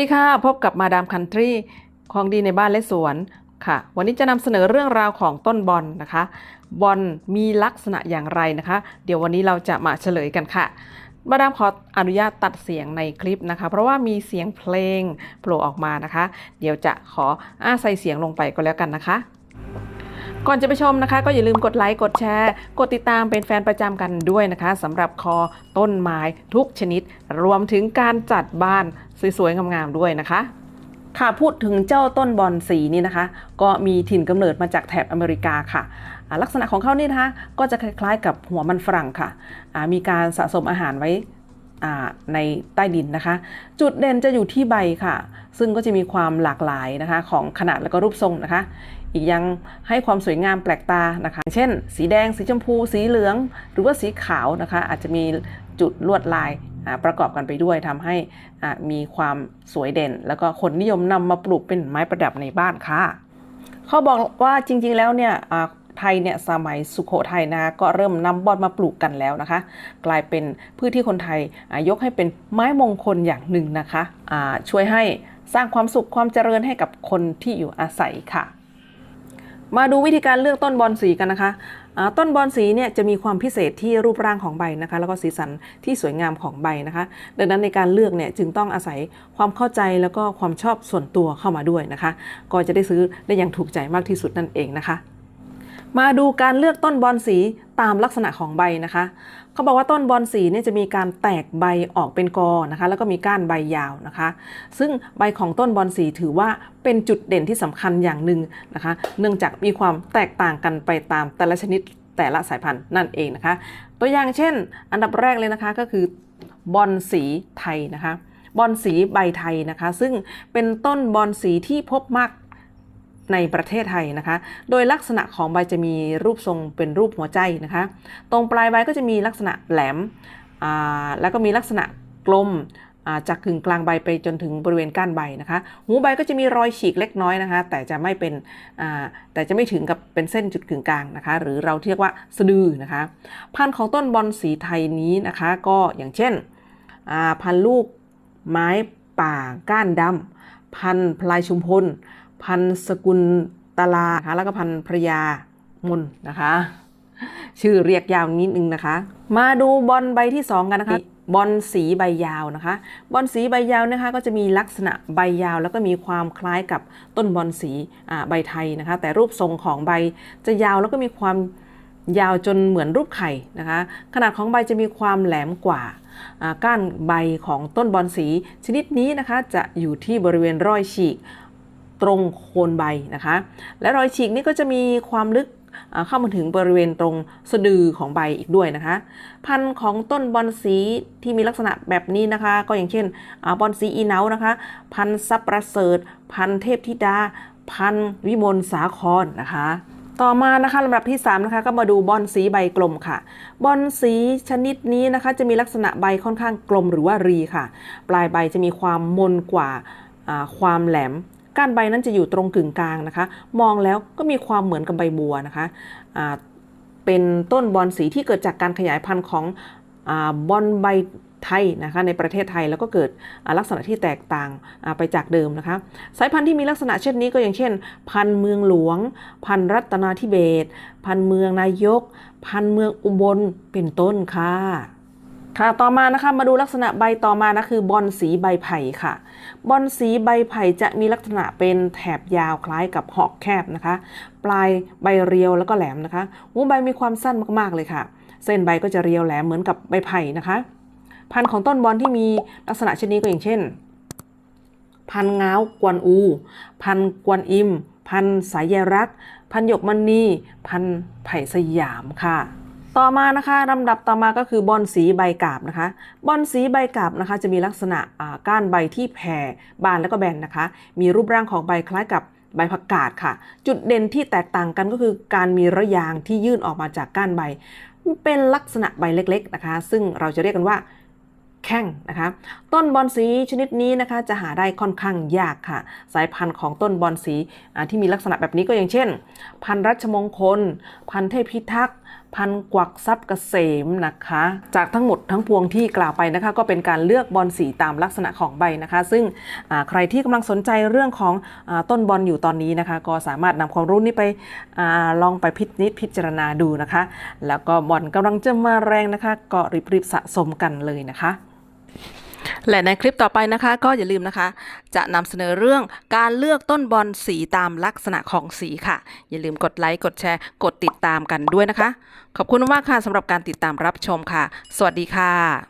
ดีค่ะ พบกับมาดามคันทรีของดีในบ้านและสวนค่ะ วันนี้จะนำเสนอเรื่องราวของต้นบอลนะคะ บอลมีลักษณะอย่างไรนะคะ เดี๋ยววันนี้เราจะมาเฉลยกันค่ะ มาดามขออนุญาตตัดเสียงในคลิปนะคะ เพราะว่ามีเสียงเพลงโผล่ออกมานะคะ เดี๋ยวจะขออาใส่เสียงลงไปก็แล้วกันนะคะก่อนจะไปชมนะคะ ก็อย่าลืมกดไลค์กดแชร์ กดติดตามเป็นแฟนประจำกันด้วยนะคะสำหรับคอต้นไม้ทุกชนิด รวมถึงการจัดบ้าน สวยๆ งามๆ ด้วยนะคะ ค่ะพูดถึงเจ้าต้นบอนสีนี่นะคะ ก็มีถิ่นกำเนิดมาจากแถบอเมริกาค่ะ ลักษณะของเขานี่นะคะก็จะคล้ายๆ กับหัวมันฝรั่งค่ะ มีการสะสมอาหารไว้ในใต้ดินนะคะ จุดเด่นจะอยู่ที่ใบค่ะ ซึ่งก็จะมีความหลากหลายนะคะของขนาดและก็รูปทรงนะคะ อีกยังให้ความสวยงามแปลกตานะคะ เช่น สีแดง สีชมพู สีเหลือง หรือว่าสีขาวนะคะ อาจจะมีจุดลวดลาย ประกอบกันไปด้วยทำให้มีความสวยเด่น แล้วก็คนนิยมนำมาปลูกเป็นไม้ประดับในบ้านค่ะเขาบอกว่าจริงๆแล้วเนี่ยไทยเนี่ยสมัยสุขโขทัยนะก็เริ่มนำบอนมาปลูกกันแล้วนะคะ กลายเป็นพืชที่คนไทยยกให้เป็นไม้มงคลอย่างหนึ่งนะคะช่วยให้สร้างความสุขความเจริญให้กับคนที่อยู่อาศัยค่ะ มาดูวิธีการเลือกต้นบอนสีกันนะคะ ต้นบอนสีเนี่ยจะมีความพิเศษที่รูปร่างของใบนะคะ แล้วก็สีสันที่สวยงามของใบนะคะ ดังนั้นในการเลือกเนี่ยจึงต้องอาศัยความเข้าใจแล้วก็ความชอบส่วนตัวเข้ามาด้วยนะคะ ก็จะได้ซื้อได้อย่างถูกใจมากที่สุดนั่นเองนะคะ มาดูการเลือกต้นบอนสีตามลักษณะของใบนะคะ เขาบอกว่าต้นบอนสีเนี่ยจะมีการแตกใบออกเป็นกอนะคะ แล้วก็มีก้านใบยาวนะคะ ซึ่งใบของต้นบอนสีถือว่าเป็นจุดเด่นที่สำคัญอย่างหนึ่งนะคะ เนื่องจากมีความแตกต่างกันไปตามแต่ละชนิดแต่ละสายพันธุ์นั่นเองนะคะ ตัวอย่างเช่น อันดับแรกเลยนะคะก็คือบอนสีไทยนะคะบอนสีใบไทยนะคะ ซึ่งเป็นต้นบอนสีที่พบมาก ในประเทศไทยนะคะ โดยลักษณะของใบจะมีรูปทรงเป็นรูปหัวใจนะคะ ตรงปลายใบก็จะมีลักษณะแหลม แล้วก็มีลักษณะกลมจากกึ่งกลางใบไปจนถึงบริเวณก้านใบนะคะ หูใบก็จะมีรอยฉีกเล็กน้อยนะคะ แต่จะไม่เป็นแต่จะไม่ถึงกับเป็นเส้นจุดกึ่งกลางนะคะ หรือเราเรียกว่าสะดือนะคะ พันธุ์ของต้นบอนสีไทยนี้นะคะ ก็อย่างเช่นพันธุ์ลูกไม้ป่าก้านดำพันธุ์พลายชุมพล พันสกุลตาลานะคะแล้วก็พันพระยามนนะคะ ชื่อเรียกยาวนิดนึงนะคะ มาดูบอลใบที่ 2 กันนะคะ บอลสีใบยาวนะคะ บอลสีใบยาวนะคะ ก็จะมีลักษณะใบยาว แล้วก็มีความคล้ายกับต้นบอลสีใบไทยนะคะ แต่รูปทรงของใบจะยาวแล้วก็มีความยาวจนเหมือนรูปไข่นะคะ ขนาดของใบจะมีความแหลมกว่าอ่าก้านใบของต้นบอลสี ชนิดนี้นะคะจะอยู่ที่บริเวณรอยฉีก ตรงโคนใบนะคะ และรอยฉีกนี่ก็จะมีความลึกเข้ามาถึงบริเวณตรงสะดือของใบอีกด้วยนะคะ พันธุ์ของต้นบอนสีที่มีลักษณะแบบนี้นะคะ ก็อย่างเช่นอบอนสีอีเนานะคะ พันธุ์ซับประเสริฐ พันธุ์เทพธิดา พันธุ์วิมลสาครนะคะต่อมานะคะลำดับที่3นะคะก็มาดูบอนสีใบกลมค่ะ บอนสีชนิดนี้นะคะจะมีลักษณะใบค่อนข้างกลมหรือว่ารีค่ะ ปลายใบจะมีความมนกว่าความแหลม ก้านใบนั้นจะอยู่ตรงกึ่งกลางนะคะ มองแล้วก็มีความเหมือนกับใบบัวนะคะอ่าเป็นต้นบอนสีที่เกิดจากการขยายพันธุ์ของอบอนใบไทยนะคะในประเทศไทยแล้วก็เกิดลักษณะที่แตกต่างไปจากเดิมนะคะสายพันธุ์ที่มีลักษณะเช่นนี้ก็อย่างเช่น พันธุ์เมืองหลวง พันธุ์รัตนาธิเบศพันธุ์เมืองนายก พันธุ์เมืองอุบลเป็นต้นค่ะ ค่ะต่อมานะคะมาดูลักษณะใบต่อมานะคือบอนสีใบไผ่ค่ะ บอนสีใบไผ่จะมีลักษณะเป็นแถบยาวคล้ายกับหอกแคบนะคะ ปลายใบเรียวแล้วก็แหลมนะคะหูใบมีความสั้นมากๆเลยค่ะ เส้นใบก็จะเรียวแหลมเหมือนกับใบไผ่นะคะ พันธุ์ของต้นบอนที่มีลักษณะเช่นนี้ก็อย่างเช่น พันธุ์ง้าวกวนอู พันกวนอิม พันสายใยรัก พันหยกมณีพันไผ่สยามค่ะ ต่อมานะคะลำดับต่อมาก็คือบอนสีใบกาบนะคะ บอนสีใบกาบนะคะ จะมีลักษณะก้านใบที่แผ่บานแล้วก็แบนนะคะ มีรูปร่างของใบคล้ายกับใบผักกาดค่ะ จุดเด่นที่แตกต่างกันก็คือการมีระยางที่ยื่นออกมาจากก้านใบ เป็นลักษณะใบเล็กๆนะคะ ซึ่งเราจะเรียกกันว่าแข้งนะคะ ต้นบอนสีชนิดนี้นะคะ จะหาได้ค่อนข้างยากค่ะ สายพันธุ์ของต้นบอนสีที่มีลักษณะแบบนี้ก็อย่างเช่น พันธุ์รัชมงคล พันธุ์เทพพิทักษ์ พันกวักทรัพย์เกษมนะคะ จากทั้งหมดทั้งปวงที่กล่าวไปนะคะ ก็เป็นการเลือกบอลสีตามลักษณะของใบนะคะ ซึ่งใครที่กำลังสนใจเรื่องของอต้นบอลอยู่ตอนนี้นะคะ ก็สามารถนำความรู้นี้ไปอลองไปพิจนิจพิจารณาดูนะคะ แล้วก็บอลกำลังจะมาแรงนะคะ ก็รีบๆสะสมกันเลยนะคะ และในคลิปต่อไปนะคะก็อย่าลืมนะคะ จะนำเสนอเรื่องการเลือกต้นบอลสีตามลักษณะของสีค่ะ อย่าลืมกดไลค์กดแชร์ กดติดตามกันด้วยนะคะ ขอบคุณมากค่ะสำหรับการติดตามรับชมค่ะ สวัสดีค่ะ